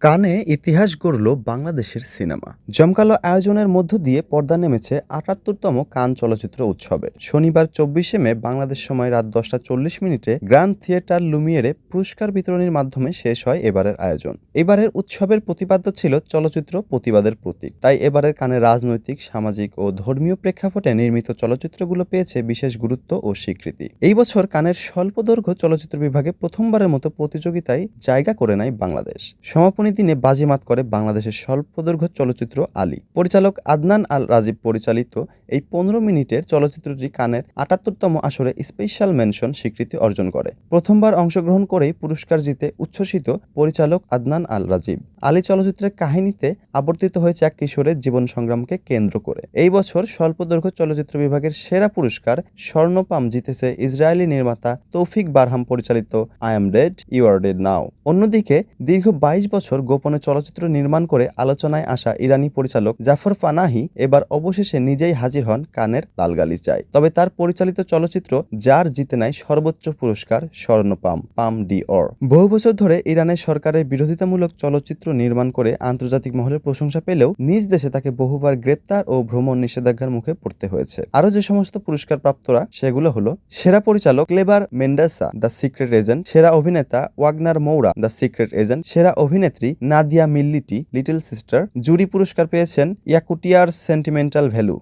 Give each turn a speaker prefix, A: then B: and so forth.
A: কানে ইতিহাস গড়ল বাংলাদেশের সিনেমা। জমকালো আয়োজনের মধ্য দিয়ে পর্দা নেমেছে আটাত্তরতম কান চলচ্চিত্র উৎসবে। শনিবার চব্বিশে মে বাংলাদেশ সময় রাত দশটা চল্লিশ মিনিটে গ্র্যান্ড থিয়েটার লুমিয়েরে পুরস্কার বিতরণের মাধ্যমে শেষ হয় এবারের আয়োজন। এবারের উৎসবের প্রতিপাদ্য ছিল চলচ্চিত্র প্রতিবাদের প্রতীক। তাই এবারের কানে রাজনৈতিক, সামাজিক ও ধর্মীয় প্রেক্ষাপটে নির্মিত চলচ্চিত্রগুলো পেয়েছে বিশেষ গুরুত্ব ও স্বীকৃতি। এই বছর কানের স্বল্পদৈর্ঘ্য চলচ্চিত্র বিভাগে প্রথমবারের মতো প্রতিযোগিতায় জায়গা করে নেয় বাংলাদেশ। সমাপনী দিনে বাজিমাত করে বাংলাদেশের স্বল্পদৈর্ঘ্য চলচ্চিত্র আলী। পরিচালক আদনান আল রাজীব পরিচালিত এই পনেরো মিনিটের চলচ্চিত্রটি কানের আটাত্তরতম আসরে স্পেশাল মেনশন স্বীকৃতি অর্জন করে। প্রথমবার অংশগ্রহণ করেই পুরস্কার জিতে উচ্ছ্বসিত পরিচালক আদনান আল রাজীব। আলী চলচ্চিত্রের কাহিনীতে আবর্তিত হয়েছে এক কিশোরের জীবন সংগ্রামকে কেন্দ্র করে। এই বছর স্বল্পদৈর্ঘ্য চলচ্চিত্র বিভাগের সেরা পুরস্কার স্বর্ণপাম জিতেছে ইসরায়েলি নির্মাতা তৌফিক বারহাম পরিচালিত I am dead, you are dead now. অন্যদিকে দীর্ঘ বাইশ বছর গোপনে চলচ্চিত্র নির্মাণ করে আলোচনায় আসা ইরানি পরিচালক জাফর পানাহি এবার অবশেষে নিজেই হাজির হন কানের লালগালিচায়। তবে তার পরিচালিত চলচ্চিত্র যার জিতে নেয় সর্বোচ্চ পুরস্কার স্বর্ণপাম, পাম ডি অর বহু বছর ধরে ইরানের সরকারের বিরোধিতামূলক চলচ্চিত্র নির্মাণ করে আন্তর্জাতিক মহলের প্রশংসা পেলেও নিজ দেশে তাকে বহুবার গ্রেপ্তার ও ভ্রমণ নিষেধাজ্ঞার মুখে পড়তে হয়েছে। আরও যে সমস্ত পুরস্কার প্রাপ্তরা সেগুলো হলো সেরা পরিচালক Kleber Mendonca, the secret agent, সেরা অভিনেতা Wagner Moura, the secret agent, সেরা অভিনেত্রী নাদিয়া মিল্লিটি লিটল সিস্টার জুরি পুরস্কার পেয়েছেন ইয়াকুটিয়ার সেন্টিমেন্টাল ভ্যালু।